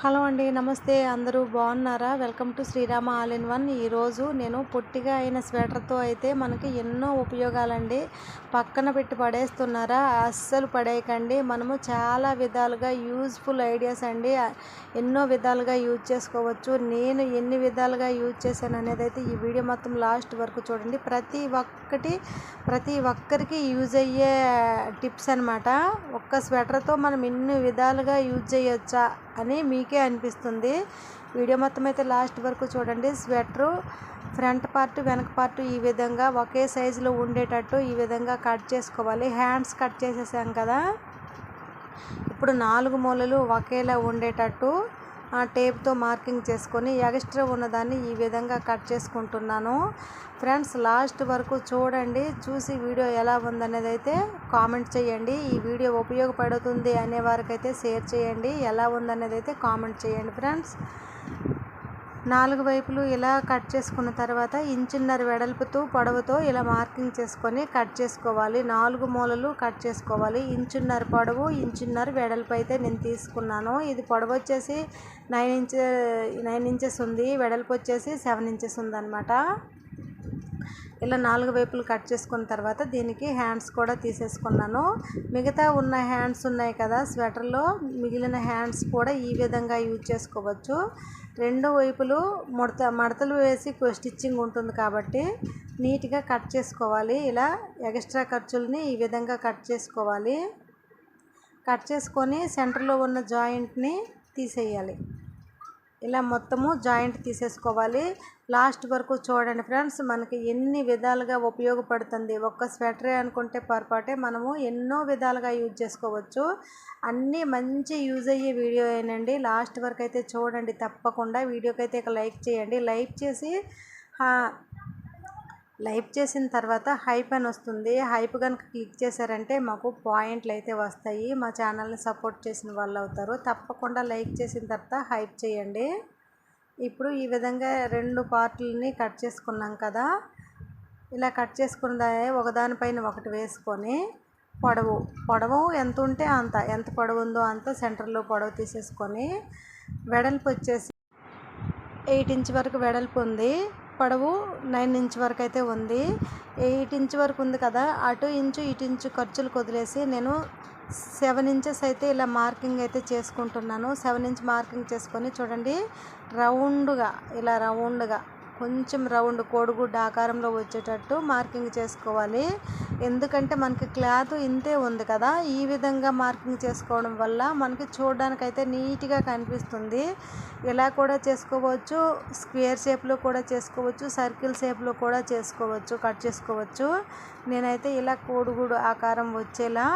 Hello అండి నమస్తే అందరూ బాగున్నారా? Welcome to Srirama all in one. ఈరోజు నేను పొట్టిగా అయిన స్వెటర్తో అయితే మనకి ఎన్నో ఉపయోగాలండి. పక్కన పెట్టి పడేస్తున్నారా? అస్సలు పడేయకండి. మనము చాలా విధాలుగా యూజ్ఫుల్ ఐడియాస్ అండి. ఎన్నో విధాలుగా యూజ్ చేసుకోవచ్చు. నేను ఎన్ని విధాలుగా యూజ్ చేశాను అనేది అయితే ఈ వీడియో మొత్తం లాస్ట్ వరకు చూడండి. ప్రతి ఒక్కటి ప్రతి ఒక్కరికి యూజ్ అయ్యే టిప్స్ అనమాట ఒక్క స్వెటర్తో మనం ఎన్ని విధాలుగా యూజ్ చేయొచ్చా? అని మీకే అనిపిస్తుంది. వీడియో మొత్తం అయితే లాస్ట్ వరకు చూడండి. స్వెటరు ఫ్రంట్ పార్ట్ వెనక పార్ట్ ఈ విధంగా ఒకే సైజులో ఉండేటట్టు ఈ విధంగా కట్ చేసుకోవాలి. హ్యాండ్స్ కట్ చేసేసాం కదా. ఇప్పుడు నాలుగు మూలలు ఒకేలా ఉండేటట్టు టేప్తో మార్కింగ్ చేసుకొని ఎక్స్ట్రా ఉన్నదాన్ని ఈ విధంగా కట్ చేసుకుంటున్నాను. ఫ్రెండ్స్ లాస్ట్ వరకు చూడండి చూసి వీడియో ఎలా ఉందనేది అయితే కామెంట్ చేయండి. ఈ వీడియో ఉపయోగపడుతుంది అనే వారికైతే షేర్ చేయండి. ఎలా ఉందనేది అయితే కామెంట్ చేయండి ఫ్రెండ్స్. నాలుగు వైపులు ఇలా కట్ చేసుకున్న తర్వాత ఇంచున్నర వెడల్పుతో పొడవుతో ఇలా మార్కింగ్ చేసుకొని కట్ చేసుకోవాలి. నాలుగు మూలలు కట్ చేసుకోవాలి. ఇంచున్నర పొడవు ఇంచున్నర వెడల్పు అయితే నేను తీసుకున్నాను. ఇది పొడవు వచ్చేసి నైన్ ఇంచ్ నైన్ ఇంచెస్ ఉంది. వెడల్పు వచ్చేసి సెవెన్ ఇంచెస్ ఉందన్నమాట. ఇలా నాలుగు వైపులు కట్ చేసుకున్న తర్వాత దీనికి హ్యాండ్స్ కూడా తీసేసుకున్నాను. మిగతా ఉన్న హ్యాండ్స్ ఉన్నాయి కదా స్వెటర్లో. మిగిలిన హ్యాండ్స్ కూడా ఈ విధంగా యూజ్ చేసుకోవచ్చు. రెండు వైపులు ముడత మడతలు వేసి స్టిచ్చింగ్ ఉంటుంది కాబట్టి నీట్గా కట్ చేసుకోవాలి. ఇలా ఎక్స్ట్రా ఖర్చుల్ని ఈ విధంగా కట్ చేసుకోవాలి. కట్ చేసుకొని సెంటర్లో ఉన్న జాయింట్ని తీసేయాలి. ఇలా మొత్తము జాయింట్ తీసేసుకోవాలి. లాస్ట్ వరకు చూడండి ఫ్రెండ్స్ మనకి ఎన్ని విధాలుగా ఉపయోగపడుతుంది. ఒక్క స్వెటరే అనుకుంటే పొరపాటే మనము ఎన్నో విధాలుగా యూజ్ చేసుకోవచ్చు. అన్నీ మంచి యూజ్ అయ్యే వీడియో అయినండి లాస్ట్ వరకు అయితే చూడండి తప్పకుండా. వీడియోకి అయితే లైక్ చేయండి. లైక్ చేసి లైవ్ చేసిన తర్వాత హైప్ అని వస్తుంది. హైప్ కనుక క్లిక్ చేశారంటే మాకు పాయింట్లు అయితే వస్తాయి. మా ఛానల్ని సపోర్ట్ చేసిన వాళ్ళు అవుతారు. తప్పకుండా లైక్ చేసిన తర్వాత హైప్ చేయండి. ఇప్పుడు ఈ విధంగా రెండు పార్ట్లని కట్ చేసుకున్నాం కదా. ఇలా కట్ చేసుకున్న ఒకదానిపైన ఒకటి వేసుకొని పొడవు పొడవు ఎంత ఉంటే అంత ఎంత పొడవు ఉందో అంత సెంటర్లో పొడవు తీసేసుకొని వెడల్పు వచ్చేసి ఎయిట్ ఇంచ్ వరకు వెడల్పు ఉంది. పొడవు నైన్ ఇంచ్ వరకు అయితే ఉంది. ఎయిట్ ఇంచ్ వరకు ఉంది కదా అటు ఇంచు ఇటు ఇంచు ఖర్చులు వదిలేసి నేను సెవెన్ ఇంచెస్ అయితే ఇలా మార్కింగ్ అయితే చేసుకుంటున్నాను. సెవెన్ ఇంచ్ మార్కింగ్ చేసుకొని చూడండి రౌండ్గా ఇలా రౌండ్గా కొంచెం రౌండ్ కోడిగుడ్డ ఆకారంలో వచ్చేటట్టు మార్కింగ్ చేసుకోవాలి. ఎందుకంటే మనకి క్లాత్ ఇంతే ఉంది కదా. ఈ విధంగా మార్కింగ్ చేసుకోవడం వల్ల మనకి చూడడానికైతే నీట్గా కనిపిస్తుంది. ఇలా కూడా చేసుకోవచ్చు. స్క్వేర్ షేప్లో కూడా చేసుకోవచ్చు. సర్కిల్ షేప్లో కూడా చేసుకోవచ్చు. కట్ చేసుకోవచ్చు. నేనైతే ఇలా కోడిగుడు ఆకారం వచ్చేలా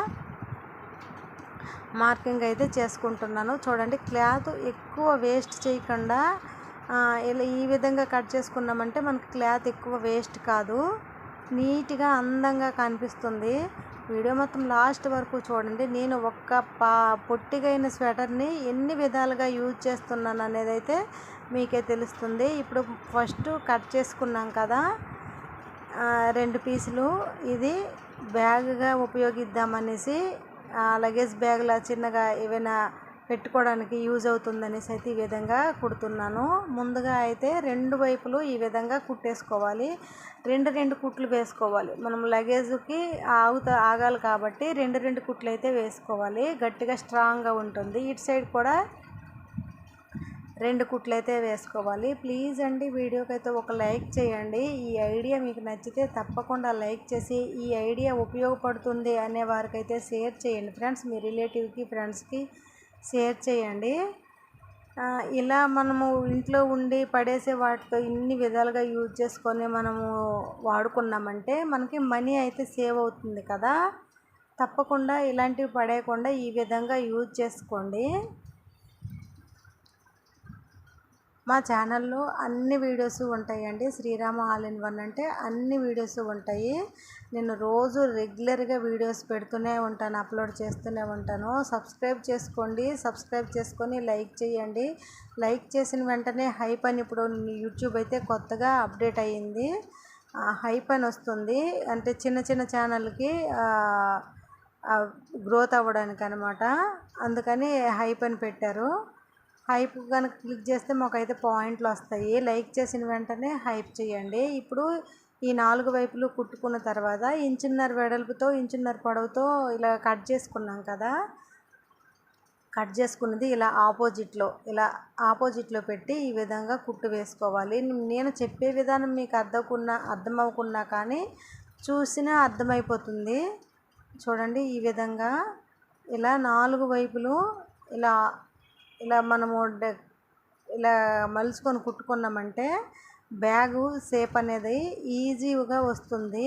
మార్కింగ్ అయితే చేసుకుంటున్నాను. చూడండి క్లాత్ ఎక్కువ వేస్ట్ చేయకుండా ఇలా ఈ విధంగా కట్ చేసుకున్నామంటే మనకు క్లాత్ ఎక్కువ వేస్ట్ కాదు. నీట్గా అందంగా కనిపిస్తుంది. వీడియో మొత్తం లాస్ట్ వరకు చూడండి. నేను ఒక్క పా పొట్టిగైన స్వెటర్ని ఎన్ని విధాలుగా యూజ్ చేస్తున్నాను అనేది అయితే మీకే తెలుస్తుంది. ఇప్పుడు ఫస్ట్ కట్ చేసుకున్నాం కదా రెండు పీసులు. ఇది బ్యాగ్గా ఉపయోగిద్దామనేసి లగేజ్ బ్యాగ్లా చిన్నగా ఏవైనా పెట్టుకోవడానికి యూజ్ అవుతుందనేసి అయితే ఈ విధంగా కుడుతున్నాను. ముందుగా అయితే రెండు వైపులు ఈ విధంగా కుట్టేసుకోవాలి. రెండు రెండు కుట్లు వేసుకోవాలి. మనం లగేజ్కి ఆగుతా ఆగాలి కాబట్టి రెండు రెండు కుట్లు అయితే వేసుకోవాలి. గట్టిగా స్ట్రాంగ్గా ఉంటుంది. ఇటు సైడ్ కూడా రెండు కుట్లు అయితే వేసుకోవాలి. ప్లీజ్ అండి వీడియోకి అయితే ఒక లైక్ చేయండి. ఈ ఐడియా మీకు నచ్చితే తప్పకుండా లైక్ చేసి ఈ ఐడియా ఉపయోగపడుతుంది అనే వారికైతే షేర్ చేయండి. ఫ్రెండ్స్ మీ రిలేటివ్కి ఫ్రెండ్స్కి షేర్ చేయండి. ఇలా మనము ఇంట్లో ఉండి పడేసే వాటితో ఇన్ని విధాలుగా యూజ్ చేసుకొని మనము వాడుకున్నామంటే మనకి మనీ అయితే సేవ్ అవుతుంది కదా. తప్పకుండా ఇలాంటివి పడేయకుండా ఈ విధంగా యూజ్ చేసుకోండి. మా ఛానల్లో అన్ని వీడియోస్ ఉంటాయండి. శ్రీరామ ఆల్ ఇన్ వన్ అంటే అన్ని వీడియోస్ ఉంటాయి. నేను రోజు రెగ్యులర్గా వీడియోస్ పెడుతూనే ఉంటాను అప్లోడ్ చేస్తూనే ఉంటాను. సబ్స్క్రైబ్ చేసుకోండి సబ్స్క్రైబ్ చేసుకొని లైక్ చేయండి. లైక్ చేసిన వెంటనే హైప్ అని ఇప్పుడు యూట్యూబ్ అయితే కొత్తగా అప్డేట్ అయ్యింది. హైప్ అని వస్తుంది. అంటే చిన్న చిన్న ఛానల్కి గ్రోత్ అవ్వడానికి అనమాట అందుకని హైప్ అని పెట్టారు. హైప్ కనుక క్లిక్ చేస్తే మాకైతే పాయింట్లు వస్తాయి. లైక్ చేసిన వెంటనే హైప్ చేయండి. ఇప్పుడు ఈ నాలుగు వైపులు కుట్టుకున్న తర్వాత ఇంచున్నర వెడల్పుతో ఇంచున్నర పొడవుతో ఇలా కట్ చేసుకున్నాం కదా? కట్ చేసుకున్నది ఇలా ఆపోజిట్లో ఇలా ఆపోజిట్లో పెట్టి ఈ విధంగా కుట్టు వేసుకోవాలి. నేను చెప్పే విధానం మీకు అర్థకున్నా అర్థమవుకున్నా కానీ చూసినా అర్థమైపోతుంది. చూడండి ఈ విధంగా ఇలా నాలుగు వైపులు ఇలా ఇలా మనము ఇలా మలుచుకొని కుట్టుకున్నామంటే బ్యాగు షేప్ అనేది ఈజీగా వస్తుంది.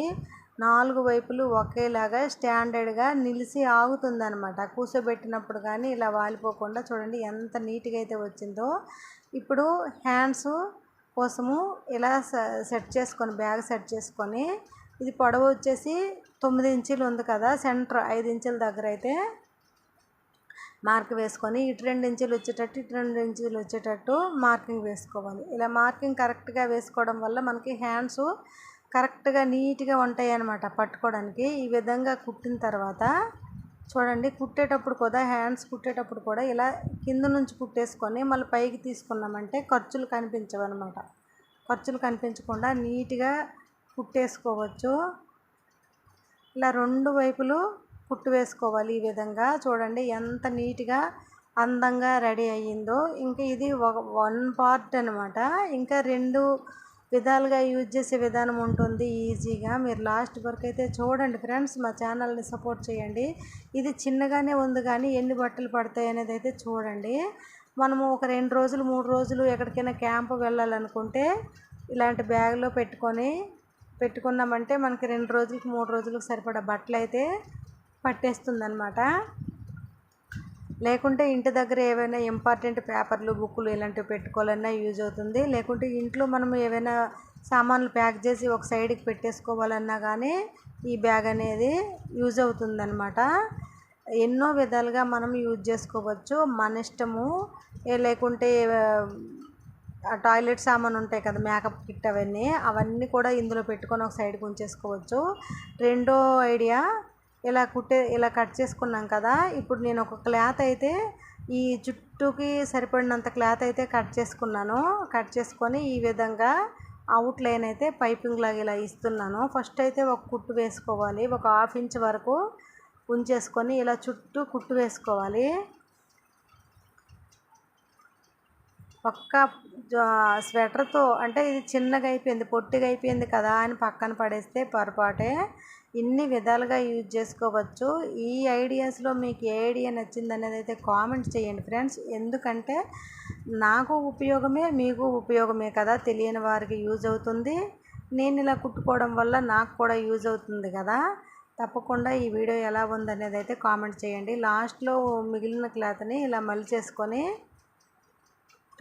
నాలుగు వైపులు ఒకేలాగా స్టాండర్డ్గా నిలిచి ఆగుతుంది అనమాట కూర్చోబెట్టినప్పుడు కానీ ఇలా వాలిపోకుండా చూడండి ఎంత నీట్గా అయితే వచ్చిందో. ఇప్పుడు హ్యాండ్స్ కోసము ఇలా సెట్ చేసుకొని బ్యాగ్ సెట్ చేసుకొని ఇది పొడవు వచ్చేసి తొమ్మిది ఇంచులు ఉంది కదా సెంటర్ ఐదు ఇంచుల దగ్గర అయితే మార్క్ వేసుకొని ఇటు రెండు ఇంచులు వచ్చేటట్టు ఇటు రెండు ఇంచులు వచ్చేటట్టు మార్కింగ్ వేసుకోవాలి. ఇలా మార్కింగ్ కరెక్ట్గా వేసుకోవడం వల్ల మనకి హ్యాండ్స్ కరెక్ట్గా నీట్గా ఉంటాయి అన్నమాట పట్టుకోవడానికి. ఈ విధంగా కుట్టిన తర్వాత చూడండి కుట్టేటప్పుడు కూడా హ్యాండ్స్ కుట్టేటప్పుడు కూడా ఇలా కింద నుంచి కుట్టేసుకొని మళ్ళీ పైకి తీసుకున్నామంటే ఖర్చులు కనిపించవు అనమాట ఖర్చులు కనిపించకుండా నీట్గా కుట్టేసుకోవచ్చు. ఇలా రెండు వైపులు కుట్టు వేసుకోవాలి ఈ విధంగా. చూడండి ఎంత నీట్గా అందంగా రెడీ అయ్యిందో. ఇంకా ఇది ఒక వన్ పార్ట్ అనమాట ఇంకా రెండు విధాలుగా యూజ్ చేసే విధానం ఉంటుంది ఈజీగా. మీరు లాస్ట్ వరకు అయితే చూడండి ఫ్రెండ్స్ మా ఛానల్ని సపోర్ట్ చేయండి. ఇది చిన్నగానే ఉంది కానీ ఎన్ని బట్టలు పడతాయి అనేది అయితే చూడండి. మనము ఒక రెండు రోజులు మూడు రోజులు ఎక్కడికైనా క్యాంప్ వెళ్ళాలనుకుంటే ఇలాంటి బ్యాగ్లో పెట్టుకొని పెట్టుకున్నామంటే మనకి రెండు రోజులకి మూడు రోజులకు సరిపడా బట్టలు అయితే పట్టేస్తుంది అనమాట లేకుంటే ఇంటి దగ్గర ఏవైనా ఇంపార్టెంట్ పేపర్లు బుక్కులు ఇలాంటివి పెట్టుకోవాలన్నా యూజ్ అవుతుంది. లేకుంటే ఇంట్లో మనం ఏవైనా సామాన్లు ప్యాక్ చేసి ఒక సైడ్కి పెట్టేసుకోవాలన్నా కానీ ఈ బ్యాగ్ అనేది యూజ్ అవుతుందన్నమాట. ఎన్నో విధాలుగా మనం యూజ్ చేసుకోవచ్చు. మన ఇష్టము. లేకుంటే టాయిలెట్ సామాన్ ఉంటాయి కదా మేకప్ కిట్ అవన్నీ అవన్నీ కూడా ఇందులో పెట్టుకొని ఒక సైడ్కి ఉంచేసుకోవచ్చు. రెండో ఐడియా ఇలా కుట్టే ఇలా కట్ చేసుకున్నాం కదా ఇప్పుడు నేను ఒక క్లాత్ అయితే ఈ జుట్టుకి సరిపడినంత క్లాత్ అయితే కట్ చేసుకున్నాను. కట్ చేసుకొని ఈ విధంగా అవుట్ లైన్ అయితే పైపింగ్ లాగా ఇలా ఇస్తున్నాను. ఫస్ట్ అయితే ఒక కుట్టు వేసుకోవాలి. ఒక హాఫ్ ఇంచ్ వరకు ఉంచేసుకొని ఇలా చుట్టూ కుట్టు వేసుకోవాలి. ఒక్క స్వెటర్తో అంటే ఇది చిన్నగా అయిపోయింది పొట్టిగా అయిపోయింది కదా అని పక్కన పడేస్తే పొరపాటే. ఇన్ని విధాలుగా యూజ్ చేసుకోవచ్చు. ఈ ఐడియాస్లో మీకు ఏ ఐడియా నచ్చింది అనేది అయితే కామెంట్ చేయండి ఫ్రెండ్స్. ఎందుకంటే నాకు ఉపయోగమే మీకు ఉపయోగమే కదా తెలియని వారికి యూజ్ అవుతుంది. నేను ఇలా కుట్టుకోవడం వల్ల నాకు కూడా యూజ్ అవుతుంది కదా. తప్పకుండా ఈ వీడియో ఎలా ఉందనేది అయితే కామెంట్ చేయండి. లాస్ట్లో మిగిలిన క్లాత్ని ఇలా మలిచేసుకొని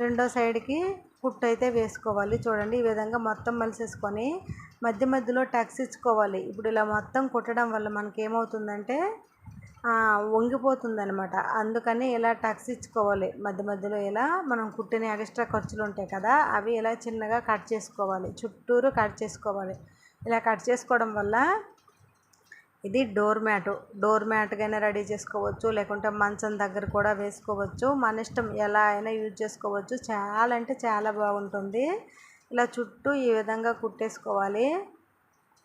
రెండో సైడ్కి కుట్టు అయితే వేసుకోవాలి. చూడండి ఈ విధంగా మొత్తం మలిసేసుకొని మధ్య మధ్యలో టక్స్ ఇచ్చుకోవాలి. ఇప్పుడు ఇలా మొత్తం కుట్టడం వల్ల మనకి ఏమవుతుందంటే వంగిపోతుంది అనమాట అందుకని ఇలా టక్స్ ఇచ్చుకోవాలి? మధ్య మధ్యలో ఇలా మనం కుట్టిన ఎక్స్ట్రా ఖర్చులు ఉంటాయి కదా అవి ఇలా చిన్నగా కట్ చేసుకోవాలి? చుట్టూరు కట్ చేసుకోవాలి. ఇలా కట్ చేసుకోవడం వల్ల ఇది డోర్ మ్యాట్. డోర్ మ్యాట్గానే రెడీ చేసుకోవచ్చు. లేకుంటే మంచం దగ్గర కూడా వేసుకోవచ్చు. మన ఇష్టం ఎలా అయినా యూజ్ చేసుకోవచ్చు. చాలా అంటే చాలా బాగుంటుంది. ఇలా చుట్టూ ఈ విధంగా కుట్టేసుకోవాలి.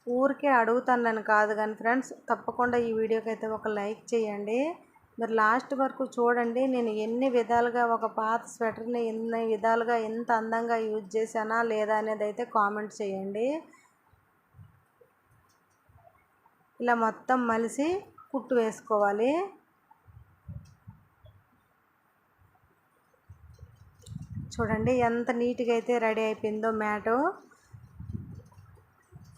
ఊరికే అడుగుతాను కాదు కానీ ఫ్రెండ్స్ తప్పకుండా ఈ వీడియోకి అయితే ఒక లైక్ చేయండి. మీరు లాస్ట్ వరకు చూడండి నేను ఎన్ని విధాలుగా ఒక పాత స్వెటర్ని ఎన్ని విధాలుగా ఎంత అందంగా యూజ్ చేశానా లేదా అనేది అయితే కామెంట్ చేయండి. ఇలా మొత్తం మలిసి కుట్టు వేసుకోవాలి. చూడండి ఎంత నీట్గా అయితే రెడీ అయిపోయిందో మ్యాటు.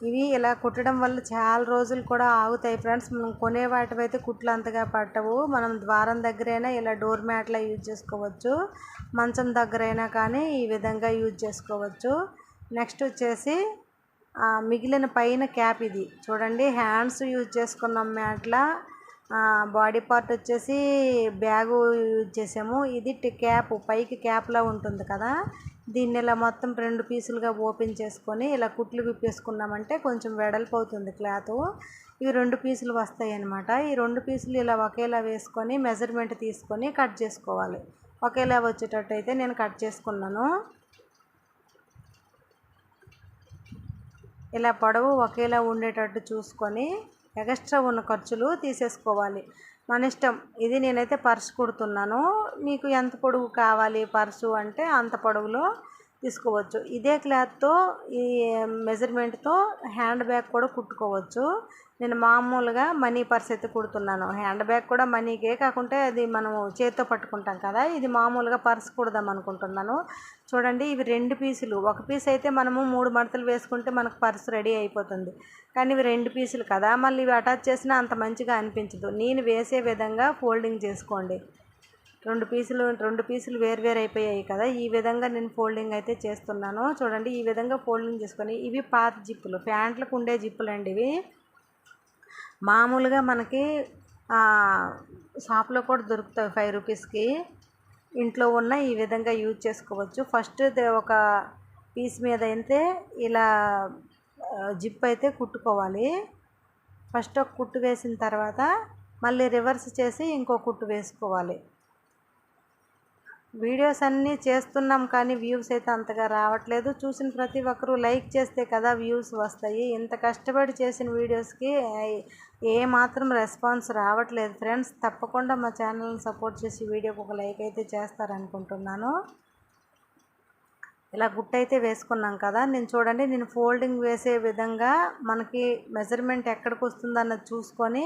ఇవి ఇలా కుట్టడం వల్ల చాలా రోజులు కూడా ఆగుతాయి ఫ్రెండ్స్. మనం కొనే వాటివైతే కుట్లు అంతగా పట్టవు. మనం ద్వారం దగ్గరైనా ఇలా డోర్ మ్యాట్లా యూజ్ చేసుకోవచ్చు. మంచం దగ్గరైనా కానీ ఈ విధంగా యూజ్ చేసుకోవచ్చు. నెక్స్ట్ వచ్చేసి మిగిలిన పైన క్యాప్ ఇది. చూడండి హ్యాండ్స్ యూజ్ చేసుకున్నాం మ్యాట్లా. బాడీ పార్ట్ వచ్చేసి బ్యాగు యూజ్ చేసాము. ఇది క్యాప్ పైకి క్యాప్లా ఉంటుంది కదా. దీన్ని ఇలా మొత్తం రెండు పీసులుగా ఓపెన్ చేసుకొని ఇలా కుట్లు విప్పేసుకున్నామంటే కొంచెం వెడల్పు అవుతుంది క్లాత్. ఇవి రెండు పీసులు వస్తాయి అన్నమాట ఈ రెండు పీసులు ఇలా ఒకేలా వేసుకొని మెజర్మెంట్ తీసుకొని కట్ చేసుకోవాలి. ఒకేలా వచ్చేటట్టు అయితే నేను కట్ చేసుకున్నాను. ఇలా పొడవు ఒకేలా ఉండేటట్టు చూసుకొని ఎక్స్ట్రా ఉన్న ఖర్చులు తీసేసుకోవాలి. మన ఇష్టం. ఇది నేనైతే పర్సు కుడుతున్నాను. మీకు ఎంత పొడవు కావాలి పర్సు అంటే అంత పొడవులో తీసుకోవచ్చు. ఇదే క్లాత్తో ఈ మెజర్మెంట్తో హ్యాండ్ బ్యాగ్ కూడా కుట్టుకోవచ్చు. నేను మామూలుగా మనీ పర్స్ అయితే కుడుతున్నాను. హ్యాండ్ బ్యాగ్ కూడా మనీకే కాకుంటే అది మనం చేతితో పట్టుకుంటాం కదా. ఇది మామూలుగా పర్స్ కుడదాం అనుకుంటున్నాను. చూడండి ఇవి రెండు పీసులు. ఒక పీస్ అయితే మనము మూడు మడతలు వేసుకుంటే మనకు పర్స్ రెడీ అయిపోతుంది. కానీ ఇవి రెండు పీసులు కదా. మళ్ళీ ఇవి అటాచ్ చేసినా అంత మంచిగా అనిపించదు. నేను వేసే విధంగా ఫోల్డింగ్ చేసుకోండి. రెండు పీసులు రెండు పీసులు వేరువేరు అయిపోయాయి కదా. ఈ విధంగా నేను ఫోల్డింగ్ అయితే చేస్తున్నాను. చూడండి ఈ విధంగా ఫోల్డింగ్ చేసుకొని ఇవి పాత జిప్పులు ప్యాంట్లకు ఉండే జిప్పులు అండి ఇవి. మామూలుగా మనకి షాప్లో కూడా దొరుకుతాయి ఫైవ్ రూపీస్కి. ఇంట్లో ఉన్న ఈ విధంగా యూజ్ చేసుకోవచ్చు. ఫస్ట్ ఒక పీస్ మీద అయితే ఇలా జిప్ అయితే కుట్టుకోవాలి. ఫస్ట్ ఒక కుట్టు వేసిన తర్వాత మళ్ళీ రివర్స్ చేసి ఇంకో కుట్టు వేసుకోవాలి. వీడియోస్ అన్నీ చేస్తున్నాం కానీ వ్యూస్ అయితే అంతగా రావట్లేదు. చూసిన ప్రతి ఒక్కరూ లైక్ చేస్తే కదా వ్యూస్ వస్తాయి. ఇంత కష్టపడి చేసిన వీడియోస్కి ఏ మాత్రం రెస్పాన్స్ రావట్లేదు. ఫ్రెండ్స్ తప్పకుండా మా ఛానల్ని సపోర్ట్ చేసి వీడియోకి ఒక లైక్ అయితే చేస్తారనుకుంటున్నాను. ఇలా గుట్ట అయితే వేసుకున్నాం కదా. నేను చూడండి నేను ఫోల్డింగ్ వేసే విధంగా మనకి మెజర్మెంట్ ఎక్కడికి వస్తుందన్నది చూసుకొని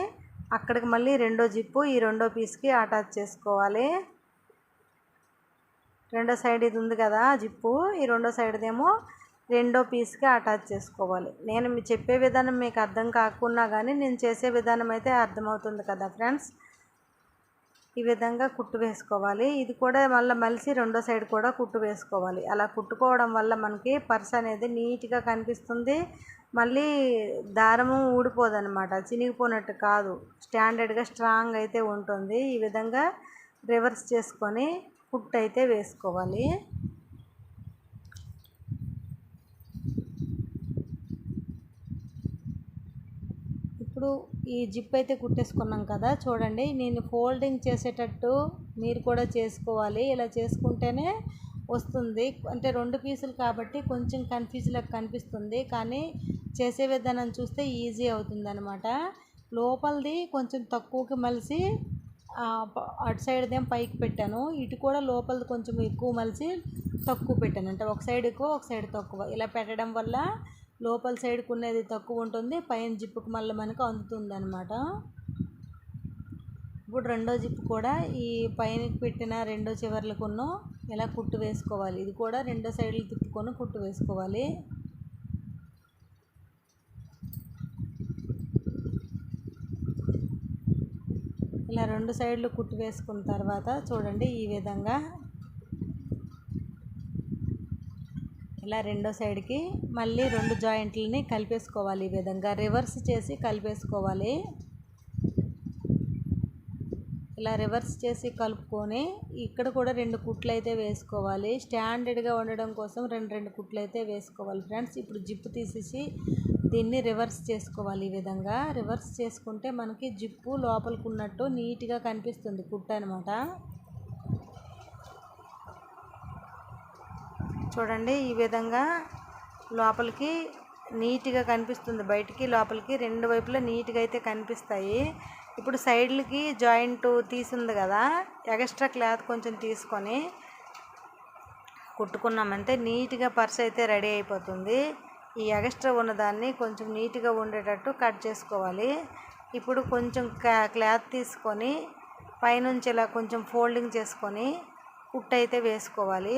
అక్కడికి మళ్ళీ రెండో జిప్పు ఈ రెండో పీస్కి అటాచ్ చేసుకోవాలి. రెండో సైడ్ ఇది ఉంది కదా జిప్పు. ఈ రెండో సైడ్దేమో రెండో పీస్కి అటాచ్ చేసుకోవాలి. నేను మీ చెప్పే విధానం మీకు అర్థం కాకున్నా కానీ నేను చేసే విధానం అయితే అర్థమవుతుంది కదా ఫ్రెండ్స్ ఈ విధంగా కుట్టు వేసుకోవాలి. ఇది కూడా మళ్ళీ మలిసి రెండో సైడ్ కూడా కుట్టు వేసుకోవాలి. అలా కుట్టుకోవడం వల్ల మనకి పర్స్ అనేది నీట్గా కనిపిస్తుంది. మళ్ళీ దారము ఊడిపోదనమాట చినిగిపోయినట్టు కాదు. స్టాండర్డ్గా స్ట్రాంగ్ అయితే ఉంటుంది. ఈ విధంగా రివర్స్ చేసుకొని పుట్టు అయితే వేసుకోవాలి. ఇప్పుడు ఈ జిప్ అయితే కుట్టేసుకున్నాం కదా చూడండి. నేను ఫోల్డింగ్ చేసేటట్టు మీరు కూడా చేసుకోవాలి. ఇలా చేసుకుంటేనే వస్తుంది. అంటే రెండు పీసులు కాబట్టి కొంచెం కన్ఫ్యూజ్లా కనిపిస్తుంది. కానీ చేసే విధానం చూస్తే ఈజీ అవుతుంది అనమాట లోపలిది కొంచెం తక్కువకి మలిసి అటు సైడ్దేం పైకి పెట్టాను. ఇటు కూడా లోపల కొంచెం ఎక్కువ మలిచి తక్కువ పెట్టాను. అంటే ఒక సైడ్ ఎక్కువ ఒక సైడ్ తక్కువ. ఇలా పెట్టడం వల్ల లోపల సైడ్కి ఉన్నది తక్కువ ఉంటుంది పైన జిప్పుకు మళ్ళీ మనకు అందుతుంది అనమాట ఇప్పుడు రెండో జిప్పు కూడా ఈ పైన పెట్టిన రెండో చివర్లకును ఇలా కుట్టు వేసుకోవాలి. ఇది కూడా రెండో సైడ్లు తిప్పుకొని కుట్టు వేసుకోవాలి. ఇలా రెండు సైడ్లు కుట్టు వేసుకున్న తర్వాత చూడండి ఈ విధంగా ఇలా రెండో సైడ్కి మళ్ళీ రెండు జాయింట్లని కలిపేసుకోవాలి ఈ విధంగా రివర్స్ చేసి కలిపేసుకోవాలి. ఇలా రివర్స్ చేసి కలుపుకొని ఇక్కడ కూడా రెండు కుట్లు అయితే వేసుకోవాలి. స్టాండర్డ్గా ఉండడం కోసం రెండు రెండు కుట్లు అయితే వేసుకోవాలి ఫ్రెండ్స్. ఇప్పుడు జిప్పు తీసేసి దీన్ని రివర్స్ చేసుకోవాలి ఈ విధంగా. రివర్స్ చేసుకుంటే మనకి జిప్పు లోపలికి ఉన్నట్టు నీట్గా కనిపిస్తుంది కుట్టు అనమాట చూడండి ఈ విధంగా లోపలికి నీట్గా కనిపిస్తుంది. బయటికి లోపలికి రెండు వైపులా నీట్గా అయితే కనిపిస్తాయి. ఇప్పుడు సైడ్లకి జాయింట్ తీసింది కదా ఎక్స్ట్రా క్లాత్ కొంచెం తీసుకొని కుట్టుకున్నామంటే నీట్గా పర్స్ అయితే రెడీ అయిపోతుంది. ఈ ఎక్స్ట్రా ఉన్నదాన్ని కొంచెం నీట్గా ఉండేటట్టు కట్ చేసుకోవాలి. ఇప్పుడు కొంచెం క్లాత్ తీసుకొని పైనుంచి ఇలా కొంచెం ఫోల్డింగ్ చేసుకొని కుట్టు అయితే వేసుకోవాలి.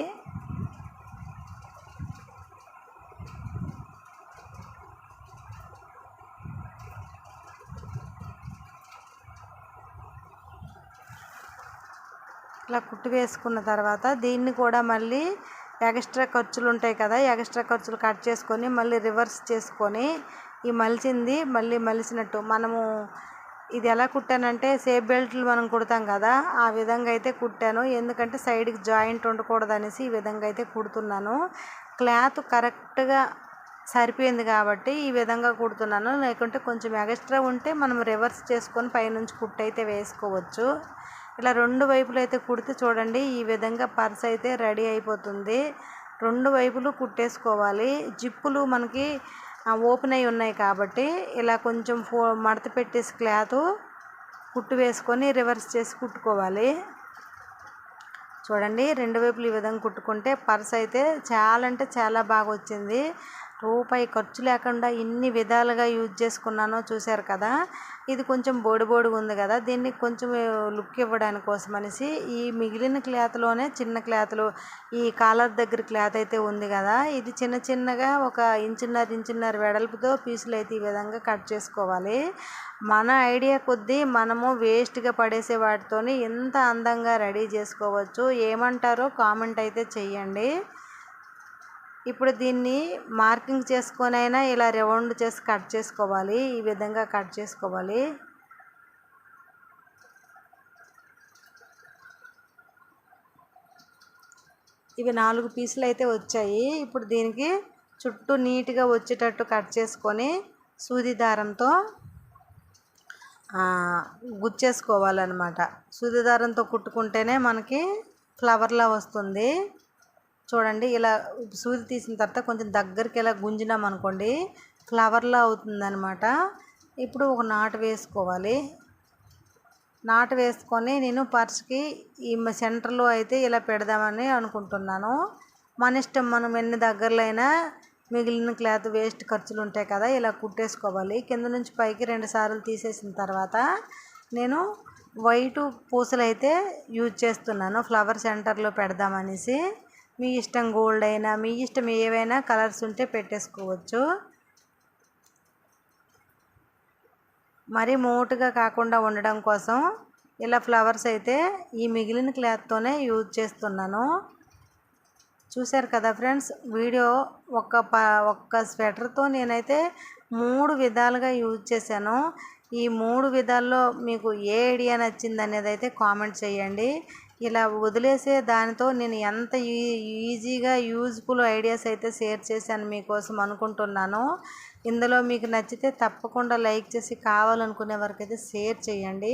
ఇలా కుట్టు వేసుకున్న తర్వాత దీన్ని కూడా మళ్ళీ ఎక్స్ట్రా ఖర్చులు ఉంటాయి కదా ఎక్స్ట్రా ఖర్చులు కట్ చేసుకొని మళ్ళీ రివర్స్ చేసుకొని ఈ మలిచింది మళ్ళీ మలిచినట్టు మనము ఇది ఎలా కుట్టానంటే సేఫ్ బెల్ట్లు మనం కుడతాం కదా ఆ విధంగా అయితే కుట్టాను. ఎందుకంటే సైడ్కి జాయింట్ ఉండకూడదు అనేసి ఈ విధంగా అయితే కుడుతున్నాను. క్లాత్ కరెక్ట్గా సరిపోయింది కాబట్టి ఈ విధంగా కుడుతున్నాను. లేకుంటే కొంచెం ఎక్స్ట్రా ఉంటే మనం రివర్స్ చేసుకొని పైనుంచి కుట్టు అయితే వేసుకోవచ్చు. ఇలా రెండు వైపులు అయితే కుడితే చూడండి ఈ విధంగా పర్స్ అయితే రెడీ అయిపోతుంది. రెండు వైపులు కుట్టేసుకోవాలి. జిప్పులు మనకి ఓపెన్ అయి ఉన్నాయి కాబట్టి ఇలా కొంచెం ఫో మడత పెట్టేసి క్లాత్ కుట్టు వేసుకొని రివర్స్ చేసి కుట్టుకోవాలి. చూడండి రెండు వైపులు ఈ విధంగా కుట్టుకుంటే పర్స్ అయితే చాలా అంటే చాలా బాగా వచ్చింది. రూపాయి ఖర్చు లేకుండా ఇన్ని విధాలుగా యూజ్ చేసుకున్నానో చూశారు కదా. ఇది కొంచెం బోడిబోడిగా ఉంది కదా. దీన్ని కొంచెం లుక్ ఇవ్వడానికి కోసం అనేసి ఈ మిగిలిన క్లాత్లోనే చిన్న క్లాత్లు ఈ కాలర్ దగ్గర క్లాత్ అయితే ఉంది కదా. ఇది చిన్న చిన్నగా ఒక ఇంచున్నర ఇంచున్నర వెడల్పుతో పీసులు అయితే ఈ విధంగా కట్ చేసుకోవాలి. మన ఐడియా కొద్దీ మనము వేస్ట్గా పడేసే వాటితోని ఎంత అందంగా రెడీ చేసుకోవచ్చు. ఏమంటారో కామెంట్ అయితే చెయ్యండి. ఇప్పుడు దీన్ని మార్కింగ్ చేసుకొని అయినా ఇలా రౌండ్ చేసి కట్ చేసుకోవాలి. ఈ విధంగా కట్ చేసుకోవాలి. ఇవి నాలుగు పీసులు అయితే వచ్చాయి. ఇప్పుడు దీనికి చుట్టూ నీట్గా వచ్చేటట్టు కట్ చేసుకొని సూది దారంతో గుచ్చేసుకోవాలన్నమాట. సూది దారంతో కుట్టుకుంటేనే మనకి ఫ్లవర్లా వస్తుంది. చూడండి ఇలా సూది తీసిన తర్వాత కొంచెం దగ్గరికి ఇలా గుంజినాం అనుకోండి ఫ్లవర్లా అవుతుందనమాట ఇప్పుడు ఒక నాటు వేసుకోవాలి. నాటు వేసుకొని నేను పర్స్కి ఈ సెంటర్లో అయితే ఇలా పెడదామని అనుకుంటున్నాను. మన ఇష్టం మనం ఎన్ని దగ్గరలో అయినా మిగిలిన క్లాత్ వేస్ట్ ఖర్చులు ఉంటాయి కదా ఇలా కుట్టేసుకోవాలి. కింద నుంచి పైకి రెండు సార్లు తీసేసిన తర్వాత నేను వైటు పూసలు అయితే యూజ్ చేస్తున్నాను ఫ్లవర్ సెంటర్లో పెడదామనేసి. మీ ఇష్టం గోల్డ్ అయినా మీ ఇష్టం ఏవైనా కలర్స్ ఉంటే పెట్టేసుకోవచ్చు. మరి మోటుగా కాకుండా ఉండడం కోసం ఇలా ఫ్లవర్స్ అయితే ఈ మిగిలిన క్లాత్తోనే యూజ్ చేస్తున్నాను. చూశారు కదా ఫ్రెండ్స్ వీడియో ఒక ప ఒక్క స్వెటర్తో నేనైతే మూడు విధాలుగా యూజ్ చేశాను. ఈ మూడు విధాల్లో మీకు ఏ ఐడియా నచ్చింది అనేది అయితే కామెంట్ చేయండి. ఇలా వదిలేసే దానితో నేను ఎంత ఈజీగా యూజ్ఫుల్ ఐడియాస్ అయితే షేర్ చేశాను మీకోసం అనుకుంటున్నాను. ఇందులో మీకు నచ్చితే తప్పకుండా లైక్ చేసి కావాలనుకునే వరకు అయితే షేర్ చేయండి.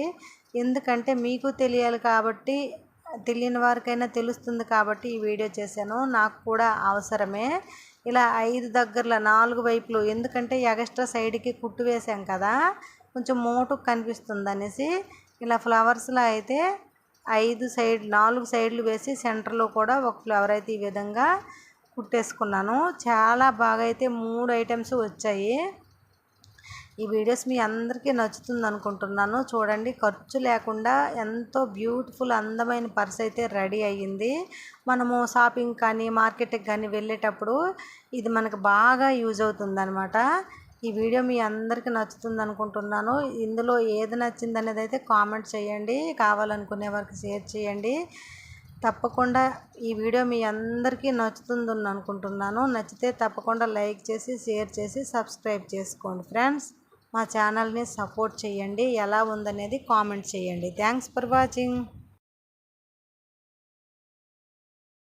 ఎందుకంటే మీకు తెలియాలి కాబట్టి తెలియని వారికైనా తెలుస్తుంది కాబట్టి ఈ వీడియో చేశాను. నాకు కూడా అవసరమే. ఇలా ఐదు దగ్గరలో నాలుగు వైపులు ఎందుకంటే ఎగస్ట్రా సైడ్కి కుట్టు వేసాం కదా కొంచెం మోటు కనిపిస్తుంది అనేసి ఇలా ఫ్లవర్స్లో అయితే ఐదు సైడ్ నాలుగు సైడ్లు వేసి సెంటర్లో కూడా ఒక ఫ్లవర్ అయితే ఈ విధంగా కుట్టేసుకున్నాను. చాలా బాగా అయితే మూడు ఐటమ్స్ వచ్చాయి. ఈ వీడియోస్ మీ అందరికీ నచ్చుతుంది అనుకుంటున్నాను. చూడండి ఖర్చు లేకుండా ఎంతో బ్యూటిఫుల్ అందమైన పర్స్ అయితే రెడీ అయ్యింది. మనము షాపింగ్ కానీ మార్కెట్కి కానీ వెళ్ళేటప్పుడు ఇది మనకు బాగా యూజ్ అవుతుంది అనమాట ఈ వీడియో మీ అందరికీ నచ్చుతుంది అనుకుంటున్నాను. ఇందులో ఏది నచ్చింది అనేది అయితే కామెంట్ చేయండి. కావాలనుకునే వారికి షేర్ చేయండి. తప్పకుండా ఈ వీడియో మీ అందరికీ నచ్చుతుంది అనుకుంటున్నాను. నచ్చితే తప్పకుండా లైక్ చేసి షేర్ చేసి సబ్స్క్రైబ్ చేసుకోండి. ఫ్రెండ్స్ మా ఛానల్ని సపోర్ట్ చేయండి. ఎలా ఉందనేది కామెంట్ చేయండి. Thanks for watching.